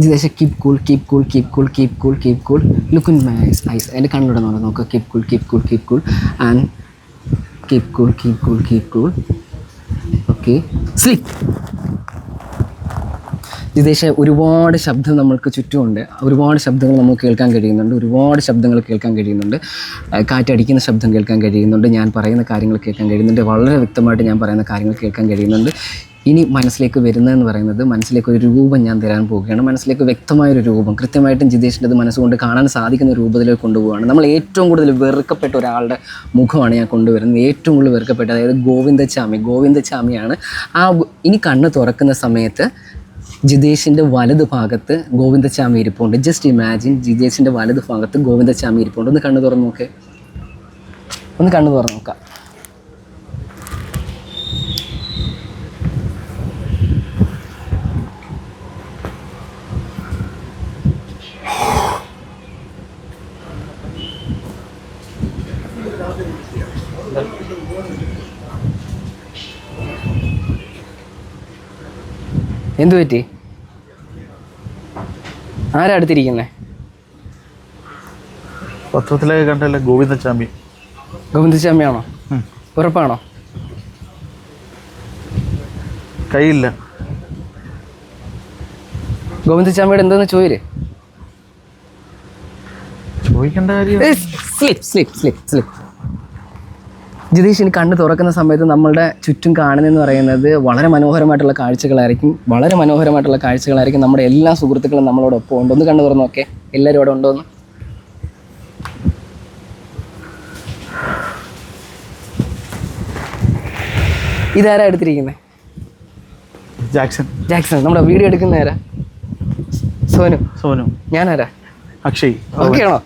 Jitesh keep cool keep cool keep cool keep cool keep cool look in my eyes eyes എന്റെ കണ്ണിലൂടെ നോക്കാം നോക്കുക keep cool keep cool keep cool and keep cool keep cool keep cool okay sleep Jitesh ഒരുപാട് ശബ്ദം നമ്മൾക്ക് ചുറ്റുമുണ്ട്. ഒരുപാട് ശബ്ദങ്ങൾ നമുക്ക് കേൾക്കാൻ കഴിയുന്നുണ്ട്. ഒരുപാട് ശബ്ദങ്ങൾ കേൾക്കാൻ കഴിയുന്നുണ്ട്. കാറ്റടിക്കുന്ന ശബ്ദം കേൾക്കാൻ കഴിയുന്നുണ്ട്. ഞാൻ പറയുന്ന കാര്യങ്ങൾ കേൾക്കാൻ കഴിയുന്നുണ്ട്. വളരെ വ്യക്തമായിട്ട് ഞാൻ പറയുന്ന കാര്യങ്ങൾ കേൾക്കാൻ കഴിയുന്നുണ്ട്. ഇനി മനസ്സിലേക്ക് വരുന്നതെന്ന് പറയുന്നത് മനസ്സിലേക്ക് ഒരു രൂപം ഞാൻ തരാൻ പോവുകയാണ്. മനസ്സിലേക്ക് വ്യക്തമായൊരു രൂപം കൃത്യമായിട്ടും ജിതേഷിന്റെ അത് മനസ്സുകൊണ്ട് കാണാൻ സാധിക്കുന്ന രൂപത്തിലേക്ക് കൊണ്ടുപോവുകയാണ്. നമ്മൾ ഏറ്റവും കൂടുതൽ വെറുക്കപ്പെട്ട ഒരാളുടെ മുഖമാണ് ഞാൻ കൊണ്ടുവരുന്നത്. ഏറ്റവും കൂടുതൽ വെറുക്കപ്പെട്ട അതായത് ഗോവിന്ദച്ചാമി ഗോവിന്ദച്ചാമിയാണ്. ആ ഇനി കണ്ണ് തുറക്കുന്ന സമയത്ത് ജിതേഷിന്റെ വലത് ഭാഗത്ത് ഗോവിന്ദച്ചാമി ഇരിപ്പുണ്ട്. ജസ്റ്റ് ഇമാജിൻ ജിതേഷിന്റെ വലത് ഭാഗത്ത് ഗോവിന്ദച്ചാമി ഇരിപ്പുണ്ട്. ഒന്ന് കണ്ണു തുറന്ന് നോക്കേ. ഒന്ന് കണ്ണു തുറന്ന് നോക്കാം. എന്തു പറ്റി? ആരാ അടുത്തിരിക്കുന്നേ? പത്രത്തിലൊക്കെ കണ്ടല്ലേ ഗോവിന്ദച്ചാമി ഗോവിന്ദച്ചാമിയാണോ. ഉറപ്പാണോ? കയ്യില്ല. ഗോവിന്ദച്ചാമിയുടെ എന്തോന്ന് ചോദിര്? ചോദിക്കേണ്ട കാര്യം slip slip slip slip. Jitheesh ഇനി കണ്ണ് തുറക്കുന്ന സമയത്ത് നമ്മളുടെ ചുറ്റും കാണുന്നതെന്ന് പറയുന്നത് വളരെ മനോഹരമായിട്ടുള്ള കാഴ്ചകളായിരിക്കും. വളരെ മനോഹരമായിട്ടുള്ള കാഴ്ചകളായിരിക്കും നമ്മുടെ എല്ലാ സുഹൃത്തുക്കളും നമ്മളോടൊപ്പം ഉണ്ട്. ഒന്ന് കണ്ണ് തുറന്നു നോക്കെ. എല്ലാവരും അവിടെ ഉണ്ടോന്ന് ഇതാരാ എടുത്തിരിക്കുന്നത് ജാക്സൺ. ജാക്സൺ. നമ്മുടെ വീഡിയോ എടുക്കുന്ന ആരാ? സോനു. സോനു. ഞാനാരാ? അക്ഷയ്. ഓക്കെ ആണോ?